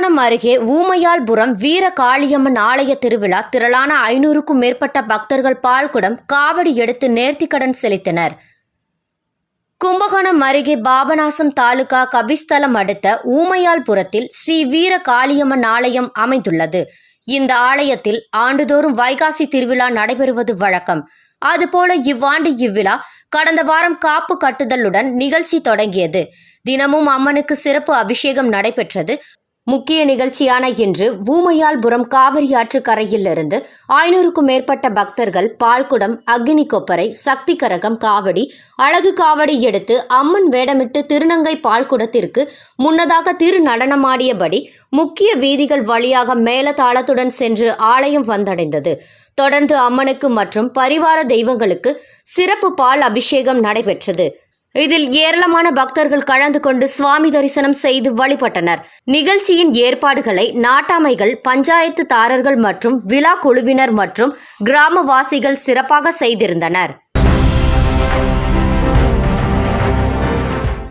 கும்பகோணம் அருகே ஊமையால்புரம் வீர காளியம்மன் ஆலய திருவிழா திரளான ஐநூறுக்கும் மேற்பட்ட பக்தர்கள் பால்குடம் காவடி எடுத்து நேர்த்திக்கடன் செலுத்தினர். கும்பகோணம் அருகே பாபநாசம் தாலுகா கபிஸ்தலம் அடுத்த ஊமையால்புரத்தில் ஸ்ரீ வீர காளியம்மன் ஆலயம் அமைந்துள்ளது. இந்த ஆலயத்தில் ஆண்டுதோறும் வைகாசி திருவிழா நடைபெறுவது வழக்கம். அதுபோல இவ்வாண்டு இவ்விழா கடந்த வாரம் காப்பு கட்டுதலுடன் நிகழ்ச்சி தொடங்கியது. தினமும் அம்மனுக்கு சிறப்பு அபிஷேகம் நடைபெற்றது. முக்கிய நிகழ்ச்சியான இன்று ஊமையால்புரம் காவிரி ஆற்றுக்கரையிலிருந்து ஐநூறுக்கும் மேற்பட்ட பக்தர்கள் பால்குடம் அக்னி கொப்பரை சக்தி கரகம் காவடி அழகு காவடி எடுத்து அம்மன் வேடமிட்டு திருநங்கை பால்குடத்திற்கு முன்னதாக திரு நடனமாடியபடி முக்கிய வீதிகள் வழியாக மேலதாளத்துடன் சென்று ஆலயம் வந்தடைந்தது. தொடர்ந்து அம்மனுக்கு மற்றும் பரிவார தெய்வங்களுக்கு சிறப்பு பால் அபிஷேகம் நடைபெற்றது. இதில் ஏராளமான பக்தர்கள் கலந்து கொண்டு சுவாமி தரிசனம் செய்து வழிபட்டனர். நிகழ்ச்சியின் ஏற்பாடுகளை நாட்டாமைகள் பஞ்சாயத்து தாரர்கள் மற்றும் விழா குழுவினர் மற்றும் கிராமவாசிகள் சிறப்பாக செய்திருந்தனர்.